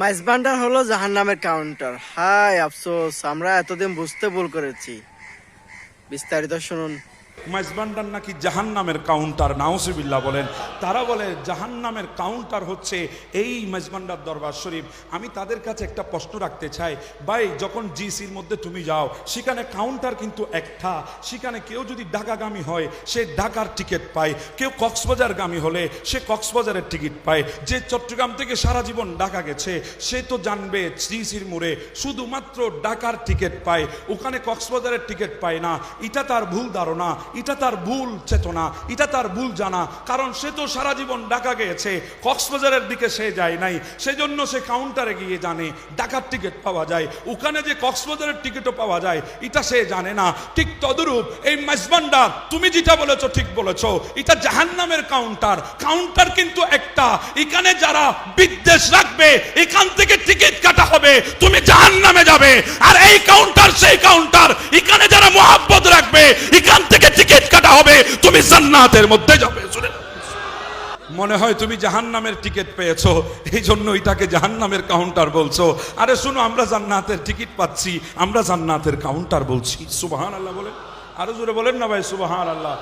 মাইস ভান্ডার হলো জাহান নামের counter high, আফসোস, আমরা এতদিন বুঝতে ভুল করেছি। বিস্তারিত শুনুন। মাইজবান্ডার নাকি জাহান নামের কাউন্টার নাউসিবিল্লা বলেন। তারা বলে জাহান নামের কাউন্টার হচ্ছে এই মাইজবান্ডার দরবার শরীফ। আমি তাদের কাছে একটা প্রশ্ন রাখতে চাই। ভাই, যখন জিসির মধ্যে তুমি যাও, সেখানে কাউন্টার কিন্তু একটা। সেখানে কেউ যদি ঢাকাগামী হয়, সে ঢাকার টিকিট পায়। কেউ কক্সবাজারগামী হলে, সে কক্সবাজারের টিকিট পায়। যে চট্টগ্রাম থেকে সারা জীবন ঢাকা গেছে, সে তো জানবে জিসির মোড়ে শুধুমাত্র ঢাকার টিকিট পায়। ওখানে কক্সবাজারের টিকিট পায় না। এটা তার ভুল ধারণা। এটা তার ভুল চেতনা, এটা তার ভুল জানা। কারণ সে তো সারা জীবন ঢাকা গিয়েছে, কক্সবাজারের দিকে সে যায় নাই। সেজন্য সে কাউন্টারে গিয়ে জানে, ঢাকার টিকিট পাওয়া যায়, ওখানে যে কক্সবাজারের টিকিটও পাওয়া যায়, এটা সে জানে না। ঠিক তদরূপ এই মাইজবান্ডা, তুমি যেটা বলেছ ঠিক বলেছ, এটা জাহান্নামের কাউন্টার কাউন্টার কিন্তু একটা। এখানে যারা বিদ্বেষ রাখবে, এখান থেকে টিকিট কাটা হবে, তুমি জাহান্নামে যাবে। আর এই কাউন্টার সেই কাউন্টার এখানে যারা মোহাব্বত রাখবে এখান থেকে টিকিট কাটা হবে, তুমি জান্নাতের মধ্যে যাবে। মনে হয় তুমি জাহান নামের টিকিট পেয়েছ, এই জন্য এটাকে জাহান্নামের কাউন্টার বলছো। আরে শুনো, আমরা জান্নাতের টিকিট পাচ্ছি, আমরা জান্নাতের কাউন্টার বলছি। সুবাহান আল্লাহ বলেন। আরও জোরে বলেন না ভাই সুবাহান আল্লাহ